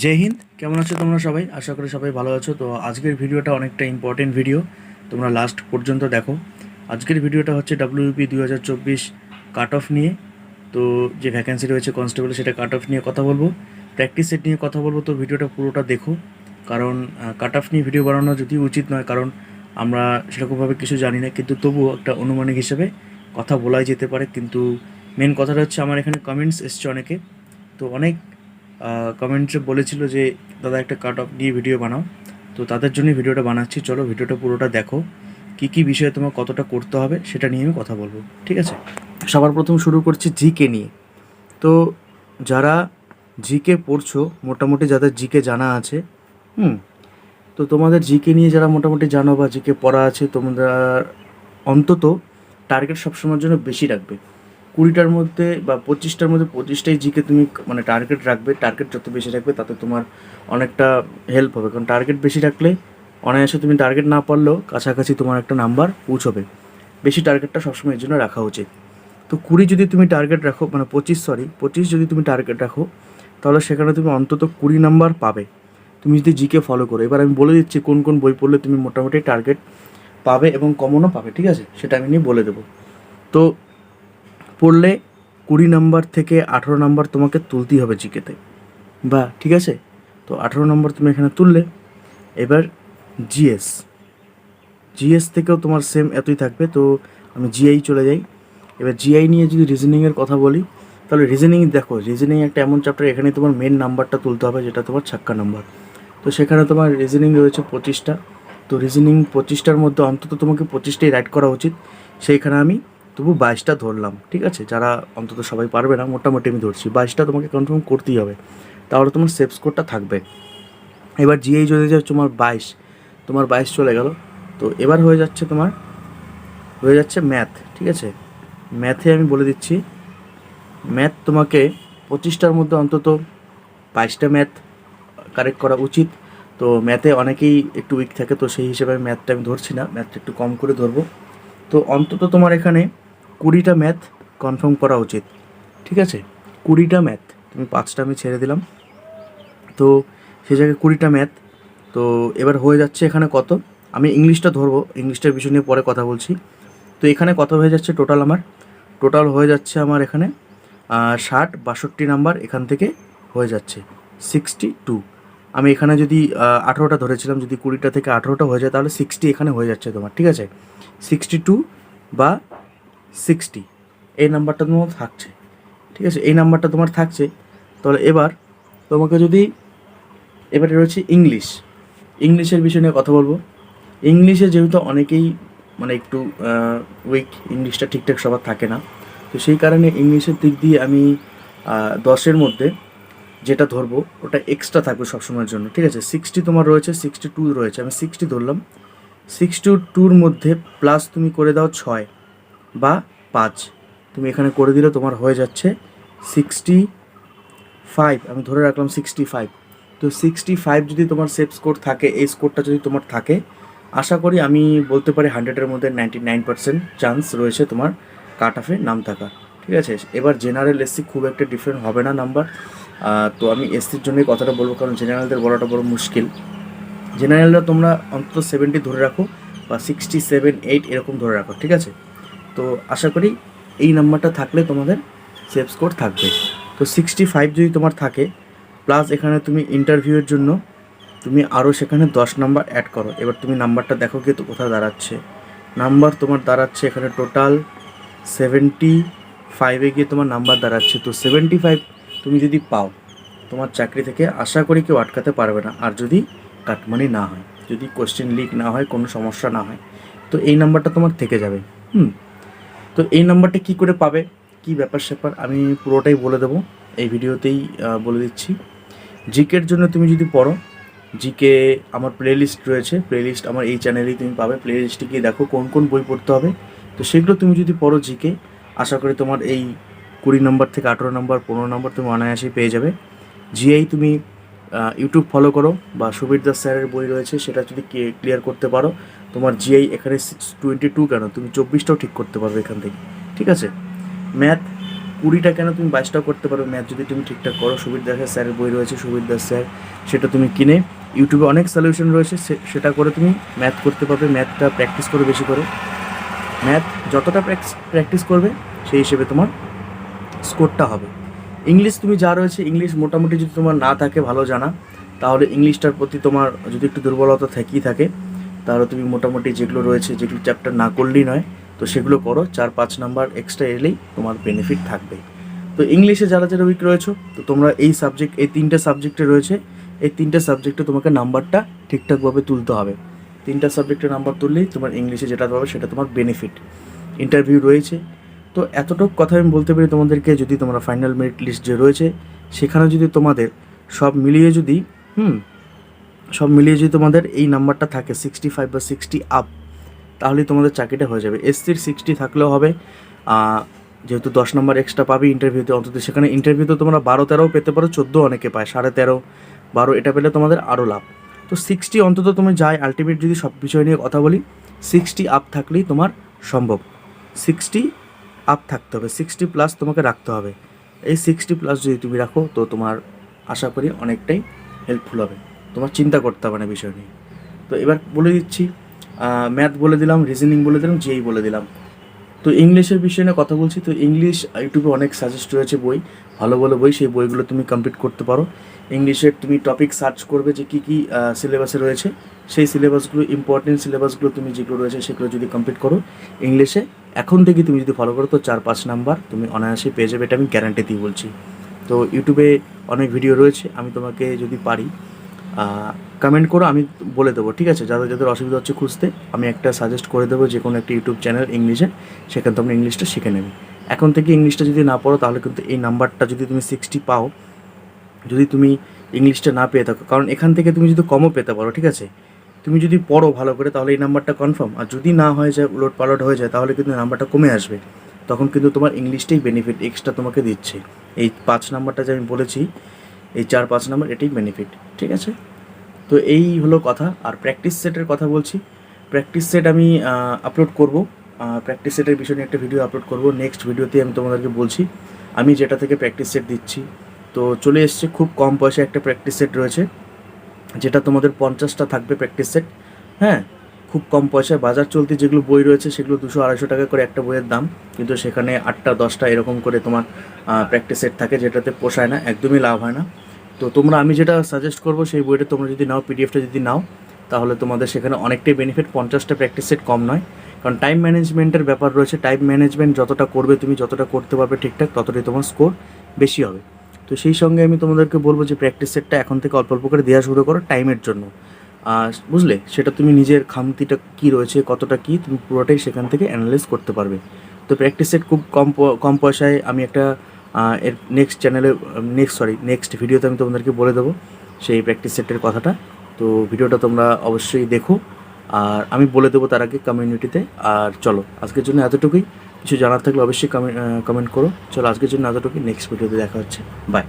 জয় হিন্দ, কেমন আছো তোমরা সবাই? আশা করি সবাই ভালো আছো। তো আজকের ভিডিওটা অনেকটা ইম্পর্টেন্ট ভিডিও তোমরা লাস্ট পর্যন্ত দেখো। আজকের ভিডিওটা হচ্ছে ডাব্লিউপি দুই হাজার চব্বিশ কাট অফ নিয়ে। তো যে ভ্যাকেন্সি রয়েছে কনস্টেবল সেটা কাট অফ নিয়ে কথা বলব। প্র্যাকটিস সেট নিয়ে কথা বলব, তো ভিডিওটা পুরোটা দেখো। কারণ কাট অফ নিয়ে ভিডিও বানানো যদি উচিত নয়, কারণ আমরা সেরকমভাবে কিছু জানি না, কিন্তু তবুও একটা অনুমানিক হিসেবে কথা বলাই যেতে পারে। কিন্তু মেন কথাটা হচ্ছে, আমার এখানে কমেন্টস এসছে অনেকে। তো অনেক কমেন্টসে বলেছিল যে, দাদা, একটা কাট অফ নিয়ে ভিডিও বানাও। তো তাদের জন্যই ভিডিওটা বানাচ্ছি। চলো ভিডিওটা পুরোটা দেখো। কী কী বিষয়ে তোমার কতটা করতে হবে, সেটা নিয়ে আমি কথা বলব। ঠিক আছে? সবার প্রথম শুরু করছি জিকে নিয়ে। তো যারা জিকে পড়ছো, মোটামুটি যাদের জিকে জানা আছে, হুম, তো তোমাদের জিকে নিয়ে যারা মোটামুটি জানো বা জিকে পড়া আছে, তোমরা অন্তত টার্গেট সবসময়ের জন্য বেশি রাখবে। কুড়িটার মধ্যে বা পঁচিশটার মধ্যে পঁচিশটাই জিকে তুমি মানে টার্গেট রাখবে। টার্গেট যত বেশি রাখবে, তাতে তোমার অনেকটা হেল্প হবে। কারণ টার্গেট বেশি রাখলে অনায়াসে তুমি টার্গেট না পারলেও কাছাকাছি তোমার একটা নাম্বার পৌঁছবে। বেশি টার্গেটটা সবসময় এর জন্য রাখা উচিত। তো কুড়ি যদি তুমি টার্গেট রাখো মানে পঁচিশ সরি পঁচিশ যদি তুমি টার্গেট রাখো, তাহলে সেখানে তুমি অন্তত কুড়ি নাম্বার পাবে। তুমি যদি জিকে ফলো করো। এবার আমি বলে দিচ্ছি কোন কোন বই পড়লে তুমি মোটামুটি টার্গেট পাবে এবং কমনও পাবে, ঠিক আছে? সেটা আমি নিয়ে বলে দেবো। তো পড়লে কুড়ি নাম্বার থেকে আঠেরো নাম্বার তোমাকে তুলতেই হবে জিকেতে। বা, ঠিক আছে? তো আঠেরো নম্বর তুমি এখানে তুললে, এবার জিএস। জিএস থেকেও তোমার সেম এতই থাকবে, তো আমি জিআই চলে যাই। এবার জিআই নিয়ে যদি রিজনিংয়ের কথা বলি, তাহলে রিজনিং দেখো রিজনিং একটা এমন চ্যাপ্টার এখানে তোমার মেন নাম্বারটা তুলতে হবে, যেটা তোমার ছাক্কা নাম্বার। তো সেখানে তোমার রিজনিং রয়েছে পঁচিশটা। তো রিজনিং পঁচিশটার মধ্যে অন্তত তোমাকে পঁচিশটাই রাইড করা উচিত। সেইখানে আমি তবু বাইশটা ধরলাম, ঠিক আছে? যারা অন্তত সবাই পারবে না, মোটামুটি আমি ধরছি। বাইশটা তোমাকে কনফার্ম করতেই হবে। তাহলে তোমার সেফ স্কোরটা থাকবে। এবার জিএই যদি যায় তোমার বাইশ। তোমার বাইশ চলে গেল। তো এবার হয়ে যাচ্ছে তোমার, হয়ে যাচ্ছে ম্যাথ ঠিক আছে? ম্যাথে আমি বলে দিচ্ছি ম্যাথ তোমাকে পঁচিশটার মধ্যে অন্তত বাইশটা ম্যাথ কারেক্ট করা উচিত। তো ম্যাথে অনেকেই একটু উইক থাকে, তো সেই হিসেবে আমি ম্যাথটা আমি ধরছি না। ম্যাথটা একটু কম করে ধরবো। তো অন্তত তোমার এখানে কুড়িটা ম্যাথ কনফার্ম করা উচিত। ঠিক আছে? কুড়িটা ম্যাথ তুমি পাঁচটা আমি ছেড়ে দিলাম। তো সে জায়গায় কুড়িটা ম্যাথ তো এবার হয়ে যাচ্ছে এখানে কত? আমি ইংলিশটা ধরবো, ইংলিশটার বিষয় নিয়ে পরে কথা বলছি। তো এখানে কত হয়ে যাচ্ছে টোটাল আমার? টোটাল হয়ে যাচ্ছে আমার এখানে ষাট, বাষট্টি নাম্বার এখান থেকে হয়ে যাচ্ছে সিক্সটি টু আমি এখানে যদি আঠেরোটা ধরেছিলাম, যদি কুড়িটা থেকে আঠেরোটা হয়ে যায়, তাহলে সিক্সটি এখানে হয়ে যাচ্ছে তোমার, ঠিক আছে? সিক্সটি টু বা সিক্সটি। এই নাম্বারটা তোমার থাকছে। ঠিক আছে, এই নাম্বারটা তোমার থাকছে। তাহলে এবার তোমাকে যদি এবারে রয়েছে ইংলিশ। ইংলিশের বিষয় নিয়ে কথা বলব। ইংলিশে যেহেতু অনেকেই মানে একটু উইক ইংলিশটা ঠিকঠাক সবার থাকে না। তো সেই কারণে ইংলিশের দিক দিয়ে আমি দশের মধ্যে যেটা ধরবো, ওটা এক্সট্রা থাকবে সবসময়ের জন্য। ঠিক আছে সিক্সটি তোমার রয়েছে সিক্সটি টু রয়েছে। আমি সিক্সটি ধরলাম। সিক্সটি টুর মধ্যে প্লাস তুমি করে দাও ছয়। বা পাঁচ। তুমি এখানে করে দিলে তোমার হয়ে যাচ্ছে সিক্সটি ফাইভ আমি ধরে রাখলাম সিক্সটি ফাইভ তো সিক্সটি ফাইভ যদি তোমার সেফ স্কোর থাকে, এই স্কোরটা যদি তোমার থাকে, আশা করি আমি বলতে পারি হান্ড্রেডের মধ্যে নাইনটি নাইন পার্সেন্ট চান্স রয়েছে তোমার কাট অফে নাম থাকার ঠিক আছে? এবার জেনারেল এসসি খুব একটা ডিফারেন্ট হবে না নাম্বার তো আমি এসসির জন্যই কথাটা বলব, কারণ জেনারেলদের বলাটা বড় মুশকিল। জেনারেলরা তোমরা অন্তত সেভেন্টি ধরে রাখো বা সিক্সটি সেভেন এইট এরকম ধরে রাখো। ঠিক আছে? তো আশা করি এই নাম্বারটা থাকলে তোমাদের সেফ স্কোর থাকবে। তো সিক্সটি ফাইভ যদি তোমার থাকে প্লাস এখানে তুমি ইন্টারভিউয়ের জন্য তুমি আরও সেখানে দশ নাম্বার অ্যাড করো। এবার তুমি নাম্বারটা দেখো গিয়ে তো কোথায় দাঁড়াচ্ছে। নাম্বার তোমার দাঁড়াচ্ছে এখানে টোটাল সেভেন্টি ফাইভে গিয়ে তোমার নাম্বার দাঁড়াচ্ছে। তো সেভেন্টি ফাইভ তুমি যদি পাও, তোমার চাকরি থেকে আশা করি কেউ আটকাতে পারবে না। আর যদি কাটমানি না হয়, যদি কোশ্চেন লিক না হয়, কোনো সমস্যা না হয়, তো এই নাম্বারটা তোমার থেকে যাবে। হুম? তো এই নাম্বারটা কি করে পাবে? কি ব্যাপার স্যাপার? আমি পুরোটাই বলে দেবো। এই ভিডিওতেই বলে দিচ্ছি। জিকের জন্য তুমি যদি পড়ো জিকে আমার প্লেলিস্ট রয়েছে। প্লেলিস্ট আমার এই চ্যানেলেই তুমি পাবে। প্লেলিস্টে গিয়ে দেখো কোন কোন বই পড়তে হবে। তো সেগুলো তুমি যদি পড়ো জিকে আশা করি তোমার এই কুড়ি নম্বর থেকে আঠেরো নম্বর, পনেরো নম্বর তুমি অনায়াসেই পেয়ে যাবে। জিআই তুমি ইউটিউব ফলো করো বা সুবীর দাস স্যারের বই রয়েছে, সেটা যদি ক্লিয়ার করতে পারো। তোমার জিআই এখানে সিক্স টোয়েন্টি টু কেন? তুমি চব্বিশটাও ঠিক করতে পারবে এখান থেকে। ঠিক আছে? ম্যাথ কুড়িটা কেন তুমি বাইশটাও করতে পারো ম্যাথ যদি তুমি ঠিকঠাক করো, সুবির দাসের স্যারের বই রয়েছে, সুবির দাস স্যার, সেটা তুমি কিনে ইউটিউবে অনেক সলিউশন রয়েছে সেটা করে তুমি ম্যাথ করতে পারবে ম্যাথটা প্র্যাকটিস করে বেশি করে। ম্যাথ যতটা প্র্যাকটিস করবে, সেই হিসেবে তোমার স্কোরটা হবে। ইংলিশ তুমি যা রয়েছে, ইংলিশ মোটামুটি যদি তোমার না থাকে, ভালো জানা, তাহলে ইংলিশটার প্রতি তোমার যদি একটু দুর্বলতা থেকেই থাকে, তাহলে তুমি মোটামুটি যেগুলো রয়েছে, যেগুলো চ্যাপ্টার না করলেই নয়, তো সেগুলো করো, চার, পাঁচ নাম্বার এক্সট্রা এলেই তোমার বেনিফিট থাকবে। তো ইংলিশে যারা যারা উইক রয়েছে, তো তোমরা এই সাবজেক্ট এই তিনটে সাবজেক্টে রয়েছে, এই তিনটে সাবজেক্টে তোমাকে নাম্বারটা ঠিকঠাকভাবে তুলতে হবে। তিনটা সাবজেক্টে নাম্বার তুললেই তোমার ইংলিশে যেটা পাবে, সেটা তোমার বেনিফিট ইন্টারভিউ রয়েছে তো এতটুকু কথা আমি বলতে পারি তোমাদেরকে যদি তোমরা ফাইনাল মেরিট লিস্ট যে রয়েছে, সেখানে যদি তোমাদের সব মিলিয়ে যদি, হুম, সব মিলিয়ে যদি তোমাদের এই নাম্বারটা থাকে সিক্সটি ফাইভ বা সিক্সটি আপ তাহলে তোমাদের চাকরিটা হয়ে যাবে। এসসির সিক্সটি থাকলেও হবে যেহেতু দশ নম্বর এক্সট্রা পাবে ইন্টারভিউতে অন্তত সেখানে ইন্টারভিউতে তোমরা বারো তেরোও পেতে পারো চোদ্দ অনেকে পায়, সাড়ে তেরো, বারো এটা পেলে তোমাদের আরও লাভ। তো সিক্সটি অন্তত তুমি যাই আলটিমেট যদি সব বিষয় নিয়ে কথা বলি সিক্সটি আপ থাকলেই তোমার সম্ভব। সিক্সটি আপ থাকতে হবে। সিক্সটি প্লাস তোমাকে রাখতে হবে। এই সিক্সটি প্লাস যদি তুমি রাখো, তো তোমার আশা করি অনেকটাই হেল্পফুল হবে। তোমার চিন্তা করতে হবে না বিষয় নিয়ে। তো এবার বলে দিচ্ছি ম্যাথ বলে দিলাম রিজনিং বলে দিলাম যেই বলে দিলাম। তো ইংলিশের বিষয় নিয়ে কথা বলছি, তো ইংলিশ ইউটিউবে অনেক সাজেস্ট রয়েছে বই। ভালো ভালো বই, সেই বইগুলো তুমি কমপ্লিট করতে পারো। ইংলিশের তুমি টপিক সার্চ করবে যে কী কী সিলেবাসে রয়েছে। সেই সিলেবাসগুলো ইম্পর্টেন্ট সিলেবাসগুলো তুমি যেগুলো রয়েছে, সেগুলো যদি কমপ্লিট করো, ইংলিশে এখন থেকে তুমি যদি ফলো করো, তো চার পাঁচ নাম্বার তুমি অনায়াসে পেয়ে যাবে, এটা আমি গ্যারান্টি দিয়ে বলছি। তো ইউটিউবে অনেক ভিডিও রয়েছে, আমি তোমাকে যদি পারি কমেন্ট করো, আমি বলে দেবো, ঠিক আছে? যাদের যাদের অসুবিধা হচ্ছে খুঁজতে, আমি একটা সাজেস্ট করে দেবো যে কোনো একটা ইউটিউব চ্যানেল ইংলিশে সেখানে তোমরা ইংলিশটা শিখে নেবে। এখন থেকে ইংলিশটা যদি না পড়ো, তাহলে কিন্তু এই নাম্বারটা যদি তুমি সিক্সটি পাও, যদি তুমি ইংলিশটা না পেয়ে থাকো, কারণ এখান থেকে তুমি যদি কমও পেতে পারো, ঠিক আছে? তুমি যদি পড়ো ভালো করে, তাহলে এই নাম্বারটা কনফার্ম আর যদি না হয়ে যায়, উলট পালট হয়ে যায়, তাহলে কিন্তু নাম্বারটা কমে আসবে। তখন কিন্তু তোমার ইংলিশটাই বেনিফিট এক্সট্রা তোমাকে দিচ্ছে। এই পাঁচ নাম্বারটা যে আমি বলেছি, এই চার পাঁচ নাম্বার এটাই বেনিফিট ঠিক আছে? তো এই হলো কথা। আর প্র্যাকটিস সেটের কথা বলছি। প্র্যাকটিস সেট আমি আপলোড করব। প্র্যাকটিস সেটের বিষয় নিয়ে একটা ভিডিও আপলোড করব। নেক্সট ভিডিওতে আমি তোমাদেরকে বলছি। আমি যেটা থেকে প্র্যাকটিস সেট দিচ্ছি, তো চলে এসছে খুব কম পয়সায় একটা প্র্যাকটিস সেট রয়েছে। যেটা তোমাদের পঞ্চাশটা থাকবে প্র্যাকটিস সেট হ্যাঁ? খুব কম পয়সায় বাজার চলতি যেগুলো বই রয়েছে সেগুলো দুশো আড়াইশো টাকা করে একটা বইয়ের দাম, কিন্তু সেখানে আটটা, দশটা এরকম করে তোমার প্র্যাকটিস সেট থাকে যেটাতে পোষায় না, একদমই লাভ হয় না। তো তোমরা আমি যেটা সাজেস্ট করব সেই বইটা তোমরা যদি নাও পিডিএফটা যদি নাও, তাহলে তোমাদের সেখানে অনেকটাই বেনিফিট পঞ্চাশটা প্র্যাকটিস সেট কম নয়। কারণ টাইম ম্যানেজমেন্টের ব্যাপার রয়েছে টাইম ম্যানেজমেন্ট যতটা করবে তুমি যতটা করতে পারবে ঠিকঠাক, ততটাই তোমার স্কোর বেশি হবে। তো সেই সঙ্গে আমি তোমাদেরকে বলব যে প্র্যাকটিস সেটটা এখন থেকে অল্প অল্প করে দেওয়া শুরু করো টাইমের জন্য। বুঝলে? সেটা তুমি নিজের খামতিটা কী রয়েছে, কতটা কী, তুমি পুরোটাই সেখান থেকে অ্যানালাইজ করতে পারবে। তো প্র্যাকটিস সেট খুব কম কম পয়সায় আমি একটা এর নেক্সট চ্যানেলে নেক্সট সরি নেক্সট ভিডিওতে আমি তোমাদেরকে বলে দেবো সেই প্র্যাকটিস সেটের কথাটা। তো ভিডিওটা তোমরা অবশ্যই দেখো। আর আমি বলে দেবো তার আগে কমিউনিটিতে আর চলো, আজকের জন্য এতটুকুই। কিছু জানার থাকলে অবশ্যই কমেন্ট করো। চলো, আজকের জন্য এতটুকুই। নেক্সট ভিডিওতে দেখা হচ্ছে। বাই